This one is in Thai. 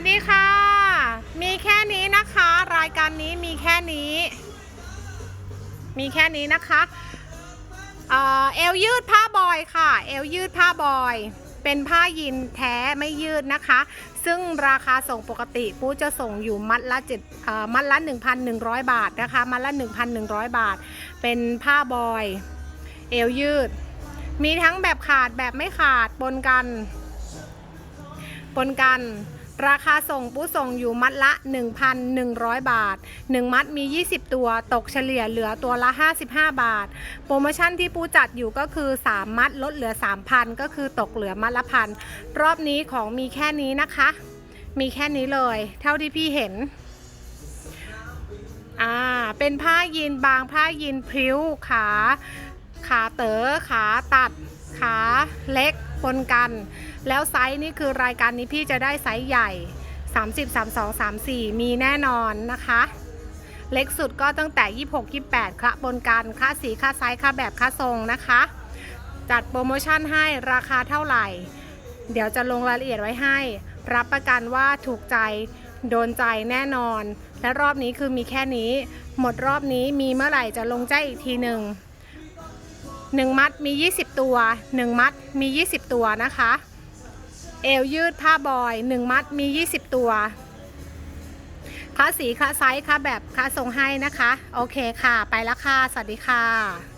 วัสดีค่ะ มีแค่นี้นะคะ รายการนี้มีแค่นี้ มีแค่นี้นะคะเอวยืดผ้าบอยค่ะ เอวยืดผ้าบอย เป็นผ้ายีนแท้ไม่ยืดนะคะ ซึ่งราคาส่งปกติปูจะส่งอยู่มัดละเจ็ดเอ่อมัดละ 1,100 บาทนะคะ มัดละ 1,100 บาท เป็นผ้าบอย เอวยืด มีทั้งแบบขาดแบบไม่ขาดปนกัน ปนกัน ราคาส่งปูส่งอยู่มัดละ 1,100 บาท 1 มัดมี 20 ตัวตกเฉลี่ยเหลือตัวละ 55 บาท โปรโมชั่นที่ปูจัดอยู่ก็คือ 3 มัดลดเหลือ 3,000 ก็คือตกเหลือมัดละพันรอบนี้ของมีแค่นี้นะคะ มีแค่นี้เลย เท่าที่พี่เห็นอ่าเป็นผ้ายีนบางผ้ายีนพริ้วขา ขาเต๋อขาตัด ขาเล็กปนกัน แล้วไซส์นี่คือรายการนี้พี่จะได้ไซส์ใหญ่ 30 32 34 มีแน่นอนนะคะ เล็กสุดก็ตั้งแต่ 26 28คละปนกันค่าสีค่าไซส์ค่าแบบค่าทรงนะคะ จัดโปรโมชั่นให้ราคาเท่าไหร่ เดี๋ยวจะลงรายละเอียดไว้ให้ รับประกันว่าถูกใจโดนใจแน่นอน และรอบนี้คือมีแค่นี้ หมดรอบนี้มีเมื่อไหร่จะลงแจ้งอีกทีหนึ่ง หนึ่งมัดมี 20 ตัว 1 มัดมี 20 ตัวนะคะ เอวยืดผ้าบอย 1 มัดมี 20 ตัวค่าสีค่าไซส์ค่าแบบค่าทรงให้นะคะ โอเคค่ะ ไปแล้วค่ะ สวัสดีค่ะ